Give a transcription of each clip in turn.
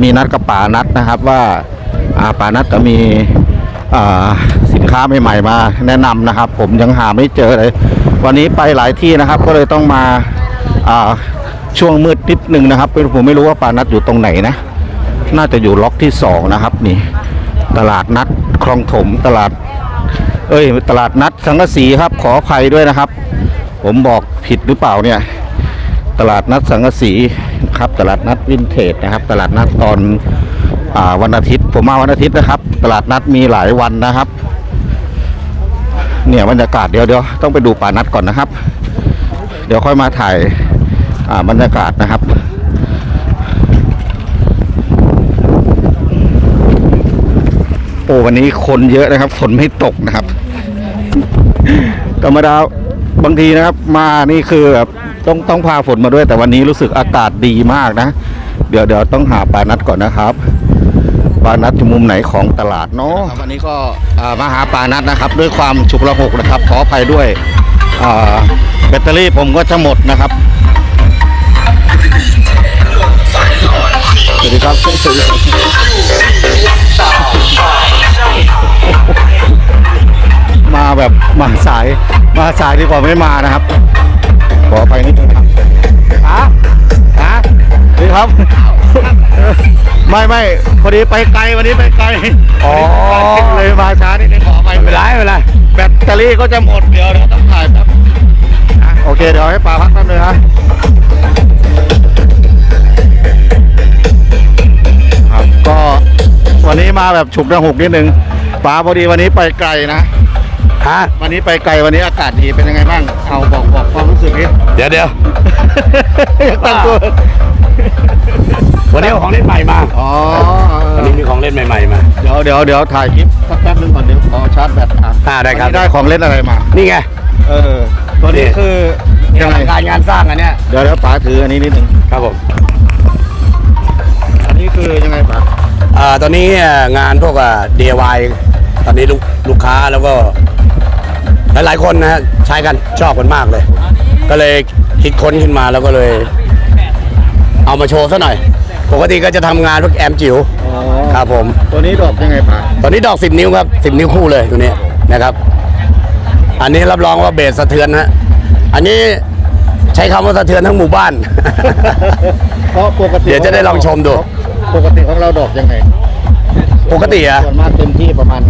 มีนัดกับป่านัดนะครับว่าป่านัดก็มีสินค้าใหม่ๆมาแนะนำนะครับ ผมยังหาไม่เจอเลย วันนี้ไปหลายที่นะครับ ก็เลยต้องมาช่วงมืดนิดนึงนะครับผมไม่รู้ว่าป่านัดอยู่ตรงไหนนะ น่าจะอยู่ล็อกที่สองนะครับนี่ ตลาดนัดคลองถมตลาด เอ้ยตลาดนัดสังกะสีครับ ขออภัยด้วยนะครับ ผมบอกผิดหรือเปล่าเนี่ย ตลาดนัดสังกสีนะครับ ตลาดนัดวินเทจนะครับ ตลาดนัดตอนอวันอาทิตย์ ผมมาวันอาทิตย์นะครับ ตลาดนัดมีหลายวันนะครับ เนี่ยบรรยากาศเดี๋ยวเดี๋ยวต้องไปดูป่านัดก่อนนะครับ เดี๋ยวค่อยมาถ่ายบรรยากาศนะครับโอ้วันนี้คนเยอะนะครับฝนไม่ตกนะครับธรรมดา บางทีนะครับ มานี่คือแบบต้องต้องพาฝนมาด้วย แต่วันนี้รู้สึกอากาศดีมากนะ เดี๋ยวเดี๋ยวต้องหาปลานัดก่อนนะครับปลานัดอยู่มุมไหนของตลาดเนาะวันนี้ก็มาหาปลานัดนะครับ ด้วยความฉุกละหกนะครับ ขออภัยด้วยแบตเตอรี่ผมก็จะหมดนะครับสวัสดีครับสวัสดีมาแบบมาสาย มาสายดีกว่าไม่มานะครับ ขอไปนิดนึงนะครับฮะฮะนี่ครับ ไม่ไม่พอดีไปไกลวันนี้ไปไกลอ๋อเลยมาช้านิดนึงขอไปไม่เป็นไรไม่เป็นไรแบตเตอรี่ก็จะหมดเดี๋ยวเดี๋ยวต้องถ่ายแป๊บอะโอเคเดี๋ยวให้ปลาพักแป๊บนึงนะครับครับก็วันนี้มาแบบฉุกระหุกนิดนึงปลาพอดีวันนี้ไปไกลนะ ฮะวันนี้ไปไกลวันนี้อากาศดีเป็นยังไงบ้าง เอาบอกบอกความรู้สึกนิดเดี๋ยวเดี๋ยวอยากตั้งตัว วันนี้เอาของเล่นใหม่มาอ๋อวันนี้มีของเล่นใหม่ๆมา เดี๋ยวเดี๋ยวเดี๋ยวถ่ายคลิปสักแป๊บนึงก่อนเดี๋ยวขอชาร์จแบตอะอ่าได้ครับ วันนี้ได้ของเล่นอะไรมา นี่ไง เออ ตัวนี้นี่ คือยังไงการงานสร้างอันเนี้ย เดี๋ยวเดี๋ยวป๋าถืออันนี้นิดนึงครับผมอันนี้คือยังไงป๋าอ่าตอนนี้งานพวกอ่า DIY ตอนนี้ลูกลูกค้าแล้วก็ หลายๆคนนะฮะใช้กันชอบกันมากเลย ก็เลยคิดค้นขึ้นมาแล้วก็เลย เอามาโชว์ซะหน่อย ปกติก็จะทำงานพวกแอมจิ๋วอ๋อครับผม ตัวนี้ดอกยังไงป๋าตอนนี้ดอก 10 นิ้วครับ 10 นิ้วคู่เลยตัวนี้นะครับ อันนี้รับรองว่าเบสสะเทือนฮะอันนี้ใช้คำว่าสะเทือนทั้งหมู่บ้าน เพราะปกติเดี๋ยวจะได้ลองชมดู ปกติของเราดอกยังไงปกติอะส่วนมากเต็มที่ประมาณ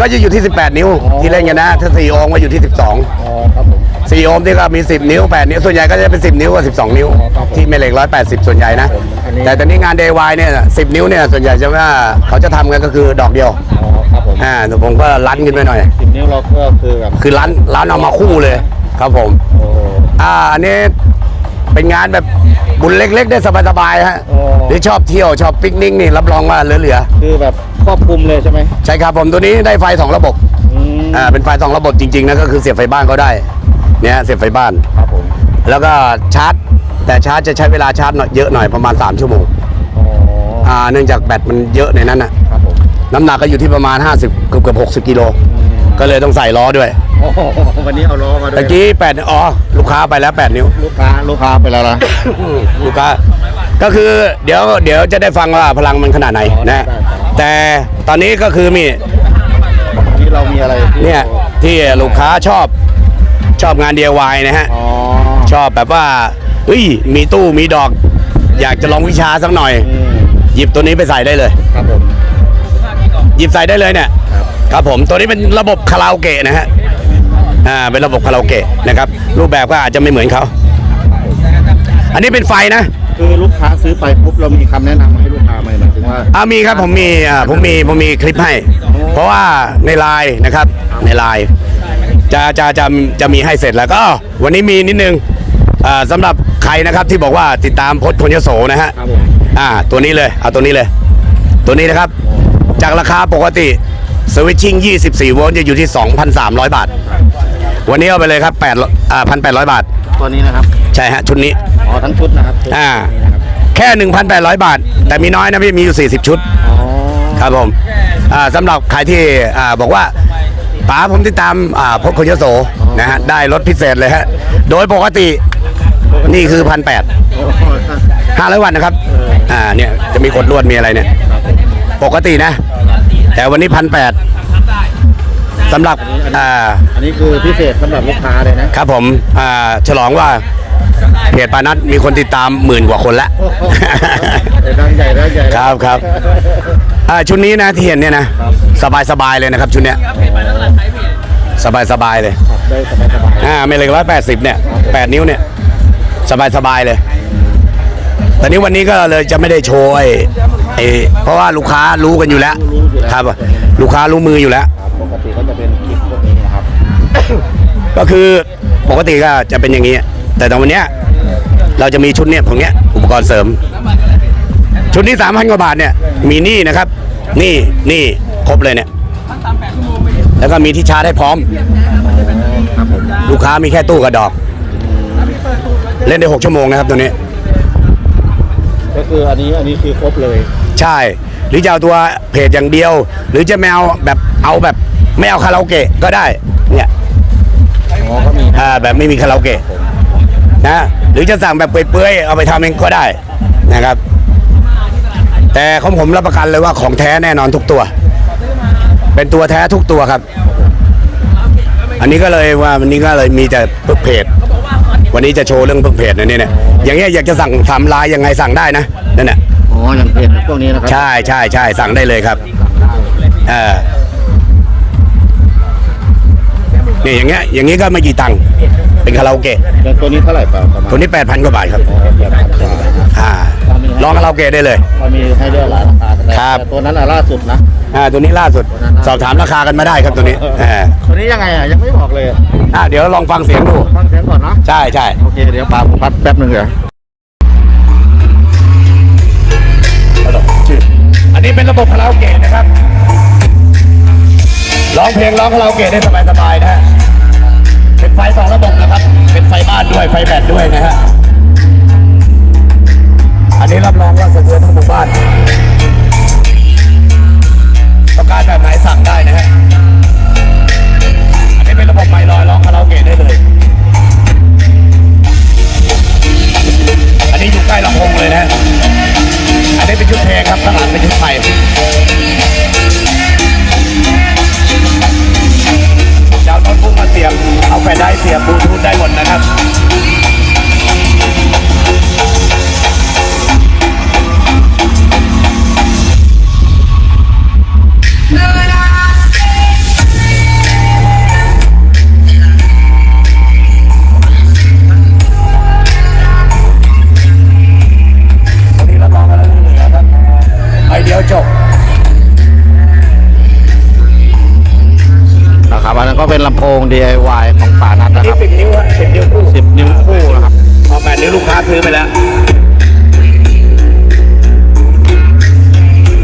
ก็จะอยู่ที่ 18 นิ้วอ๋อที่เล่นกันนะ ถ้า4โอห์มก็อยู่ที่ 12 อ๋อครับผม 4 โอห์มที่ก็มี 10 นิ้ว 8 นิ้ว ส่วนใหญ่ก็จะเป็น 10 นิ้วกับ 12 นิ้วอ๋อครับผมที่แม่เหล็ก 180 ส่วนใหญ่นะ อันนี้ แต่ตอนนี้งาน DIY เนี่ย 10 นิ้วเนี่ย ส่วนใหญ่จะว่าเขาจะทำกันก็คือดอกเดียว อ๋อครับผมอ่าแต่ผมก็ลั้นขึ้นไปหน่อย สิบนิ้วเราก็คือแบบคือลั้นลั้นเอามาคู่เลย ครับผม โอ้ อ่าอันนี้เป็นงานแบบบุญเล็กๆ ได้สบายๆฮะโอ้ หรือชอบเที่ยวชอบปิกนิกนี่รับรองว่าเหลือคือแบบ ครอบคลุมเลยใช่ไหมๆใช่ครับผมตัวนี้ได้ไฟสองระบบอืมอ่าเป็นไฟสองระบบจริงๆนะก็คือเสียบไฟบ้านก็ได้เนี่ยเสียบไฟบ้าน ครับผมแล้วก็ชาร์จ แต่ชาร์จจะใช้เวลาชาร์จหน่อยเยอะหน่อยประมาณ 3 ชั่วโมงอ๋ออ่าเนื่องจากแบตมันเยอะในนั้นน่ะครับผมน้ำหนักก็อยู่ที่ประมาณ 50เกือบเกือบ60กิโลก็เลยต้องใส่ล้อด้วยโอ้โหวันนี้เอาล้อมาด้วตะยกี้8อ๋อลูกค้าไปแล้ว 8 นิ้ว ลูกค้าลูกค้าไปแล้วนะ ลูกค้าก็คือเดี๋ยวเดี๋ยวจะได้ฟังว่าพลังมันขนาดไหนอ๋อได้นะ ได้ แต่ตอนนี้ก็คือมีวันนี้เรามีอะไรที่เนี่ยที่ลูกค้าชอบชอบงาน DIY นะฮะ อ๋อ ชอบแบบว่าเฮ้ยมีตู้มีดอก อยากจะลองวิชาสักหน่อย อืม หยิบตัวนี้ไปใส่ได้เลย ครับผม หยิบใส่ได้เลยเนี่ยครับ ครับผมตัวนี้เป็นระบบคาราโอเกะนะฮะอ่าเป็นระบบคาราโอเกะนะครับ รูปแบบก็อาจจะไม่เหมือนเขา อันนี้เป็นไฟนะ คือลูกค้าซื้อไปปุ๊บเรามีคำแนะนำให้ อ่ามีครับผมมีอ่าผมมีผมมีคลิปให้ เพราะว่าในไลน์นะครับในไลน์จะจะจะจะมีให้เสร็จแล้วก็วันนี้มีนิดนึงอ่าสำหรับใครนะครับที่บอกว่าติดตามพจน์พลยโสนะฮะครับผมอ่าตัวนี้เลยเอาตัวนี้เลย ตัวนี้นะครับ จากราคาปกติสวิตชิ่ง24 โวลต์จะอยู่ที่ 2,300 บาท วันนี้เอาไปเลยครับ8อ่า1,800 บาท ตัวนี้นะครับ ใช่ฮะชุดนี้ อ๋อทั้งชุดนะครับชุดอ่านี้นะครับ แค่ 1,800 บาท แต่มีน้อยนะพี่มีอยู่ 40 ชุดอ๋อครับผมอ่าสำหรับใครที่อ่าบอกว่าป๋าผมติดตามอ่าพจน์คนยโสนะฮะได้ลดพิเศษเลยฮะโดยปกตินี่คือพันแปดโอ้โหห้าร้อยวันนะครับเอออ่าเนี่ยจะมีกดลวดมีอะไรเนี่ย ปกตินะ แต่วันนี้พันแปดสำหรับอ่าอันนี้คือพิเศษสำหรับลูกค้าเลยนะครับผมอ่าฉลองว่า เพจปานัทมีคนติดตามหมื่นกว่าคนละ ดังใหญ่ดังใหญ่ครับครับอ่าชุดนี้นะที่เห็นเนี่ยนะสบายสบายๆเลยนะครับชุดเนี้ยสบายสบายๆเลยได้สบายสบายอ่าไม่เลยร้อยแปดสิบเนี่ยแปดนิ้วเนี่ยสบายสบายๆเลยตอนนี้วันนี้ก็เลยจะไม่ได้โชว์ไอ้ไอ้เพราะว่าลูกค้ารู้กันอยู่แล้ว ครับ ลูกค้ารู้มืออยู่แล้ว ปกติก็จะเป็นคลิปพวกนี้นะครับ ก็คือปกติก็จะเป็นอย่างนี้ แต่ตอนวันเนี้ยเราจะมีชุดเนี่ยของเนี้ยอุปกรณ์เสริม ชุดนี้สามพันกว่าบาทเนี่ยมีนี่นะครับ นี่นี่ครบเลยเนี่ยแล้วก็มีที่ชาร์จให้พร้อมครับผมลูกค้ามีแค่ตู้กับดอก เล่นได้ 6 ชั่วโมงนะครับตัวนี้ ก็คืออันนี้อันนี้คือครบเลย ใช่ หรือจะเอาตัวเพจอย่างเดียว หรือจะไม่เอาแบบเอาแบบไม่เอาคาราโอเกะก็ได้เนี่ยอ๋อก็มีนะอ่าแบบไม่มีคาราโอเกะ นะหรือจะสั่งแบบเปื่อยๆเอาไปทำเองก็ได้นะครับ แต่ของผมรับประกันเลยว่าของแท้แน่นอนทุกตัว เป็นตัวแท้ทุกตัวครับ อันนี้ก็เลยว่าวันนี้ก็เลยมีแต่เพิ่งเพจวันนี้จะโชว์เรื่องเพิ่งเพจนะเนี่ยเนี่ยอย่างเงี้ยอยากจะสั่งทำลายยังไงสั่งได้นะนั่นแหละอ๋ออย่างเพจพวกนี้นะครับใช่ใช่ใช่สั่งได้เลยครับเออนี่อย่างเงี้ยอย่างงี้ก็ไม่กี่ตังค์ เป็นคาราโอเกะอย่างตัวนี้เท่าไหร่เปล่าประมาณตัวนี้แปดพันกว่าบาทครับอ๋อแบบพันกว่าอ่าลองคาราโอเกะได้เลย มันมีให้เลือกหลายราคาแต่ครับแต่ตัวนั้นอะล่าสุดนะ อ่าตัวนี้ล่าสุดสอบถามราคากันมาได้ครับตัวนี้อ่าตัวนี้ยังไงอะยังไม่บอกเลยอ่าเดี๋ยวลองฟังเสียงดู ฟังเสียงก่อนเนาะใช่ใช่ โอเคเดี๋ยวปาผมพัดแป๊บนึงเดี๋ยวอันนี้เป็นระบบคาราโอเกะนะครับ ร้องเพลงร้องคาราโอเกะได้สบายๆนะฮะ เป็นไฟสองระบบนะครับ เป็นไฟบ้านด้วยไฟแบตด้วยนะฮะ อันนี้รับรองว่าสะเทือนทั้งหมู่บ้าน DIY ของป่านัดนะคนี่รับสิบนิ้วฮะสิบนิ้วคู่10นิ้วคู่นะครับเอาแปดนิ้วลูกค้าซื้อไปแล้ว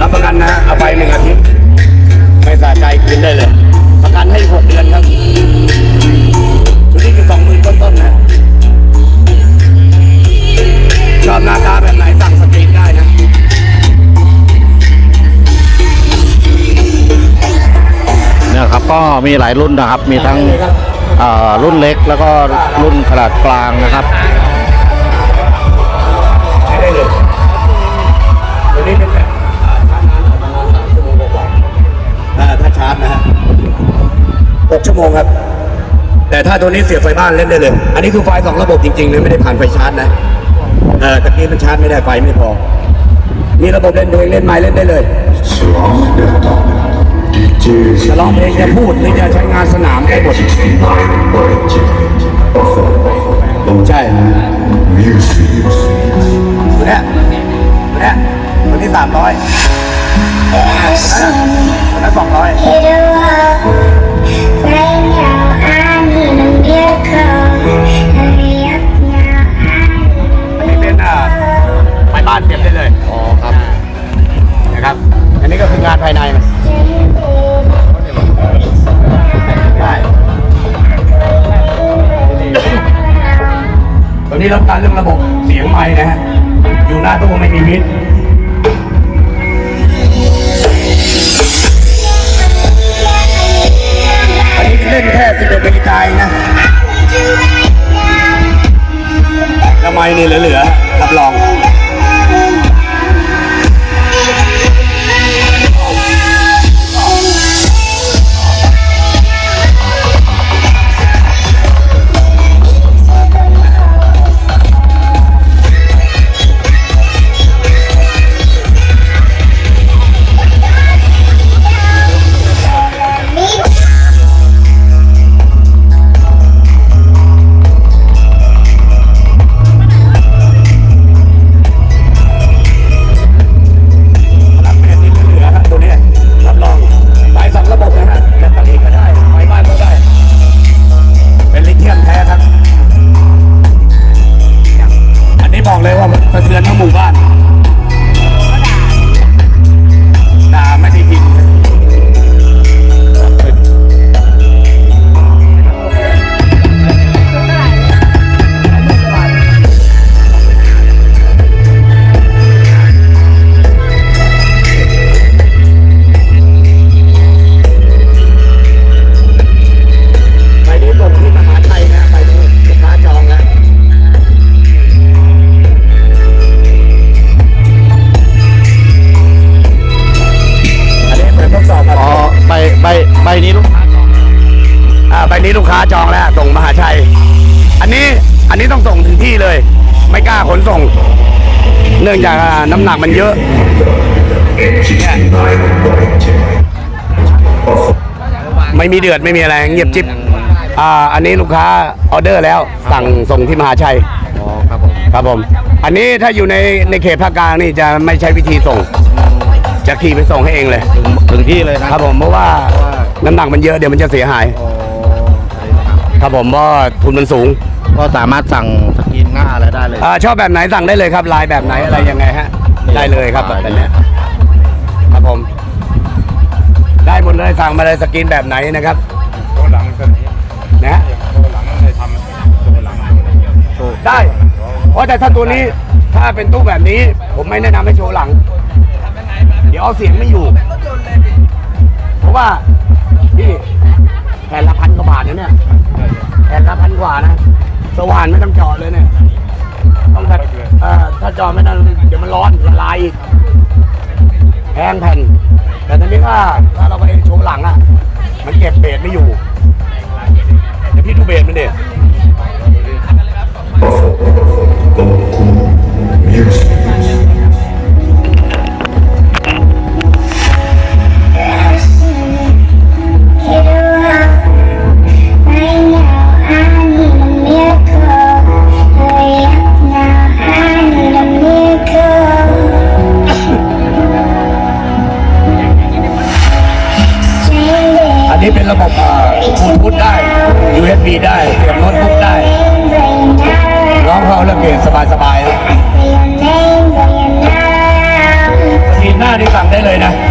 รับประกันนะฮะเอาไปหนึ่งอาทิตย์ ไม่สะใจคืนได้เลย ประกันให้หกเดือนครับ ชุดนี้คือสองหมื่นต้นๆนะ ชอบหน้าตาแบบ ก็มีหลายรุ่นนะครับ มีทั้งรุ่นเล็กแล้วก็รุ่นขนาดกลางนะครับได้เลยตัวนี้เป็นแบบอ่าถ้าชาร์จนะฮะหกชั่วโมงครับ แต่ถ้าตัวนี้เสียบไฟบ้านเล่นได้เลย อันนี้คือไฟสองระบบจริงๆเลยไม่ได้ผ่านไฟชาร์จนะเออตะกี้มันชาร์จไม่ได้ไฟไม่พอ มีระบบเล่นตัวเองเล่นไม้เล่นได้เลย จะร้องเพลงจะพูดหรือจะใช้งานสนามได้หมดใช่ตัวเนี้ยตัวเนี้ยตัวที่สามร้อยตัวนั้นสองร้อยอันนี้เป็นอ่าไม้บ้านเสียบได้เลย อ๋อครับ นะครับ อันนี้ก็คืองานภายในมัน นี้รับการเรื่องระบบเสียงไม้นะฮะอยู่หน้าตู้ไม่มีมิด นื่องจากอ่าน้ำหนักมันเยอะเนี่ยไม่มีเดือดไม่มีอะไรเงียบจิ๊บอ่าอันนี้ลูกค้าออเดอร์แล้วสั่งส่งที่มหาชัยอ๋อครับผมครับผม อันนี้ถ้าอยู่ในในเขตภาคกลางนี่จะไม่ใช้วิธีส่ง จะขี่ไปส่งให้เองเลย ถึงถึงที่เลยนะครับผมเพราะว่าน้ำหนักมันเยอะเดี๋ยวมันจะเสียหายอ๋อครับผมเพราะทุนมันสูง ก็สามารถสั่งสกรีนหน้าอะไรได้เลยอาชอบแบบไหนสั่งได้เลยครับลายแบบไหนอะไรยังไงฮะ ได้เลยครับแบบนี้ครับผม ได้หมดเลยสั่งมาเลยสกรีนแบบไหนนะครับตัวหลังตัวนี้นะฮะตัวหลังมันเลยทำตัวหลังได้เพราะแต่ถ้าตัวนี้ถ้าเป็นตู้แบบนี้ ผมไม่แนะนำให้โชว์หลัง เดี๋ยวเอาเสียงไม่อยู่ เพราะว่านี่แผ่นละพันกว่าบาทนะเนี่ยแผ่นละพันกว่านะ สว่านไม่ต้องเจาะเลยเนี่ยต้องแบบเอ่อถ้าเจาะไม่นั้นเดี๋ยวมันร้อนละลายอีกแพงแผ่น แต่ตอนนี้ก็ถ้าเราไปโชว์หลังอะ มันเก็บเบสไม่อยู่เดี๋ยวพี่ดูเบสมันดิอัน สั่งได้เลยนะ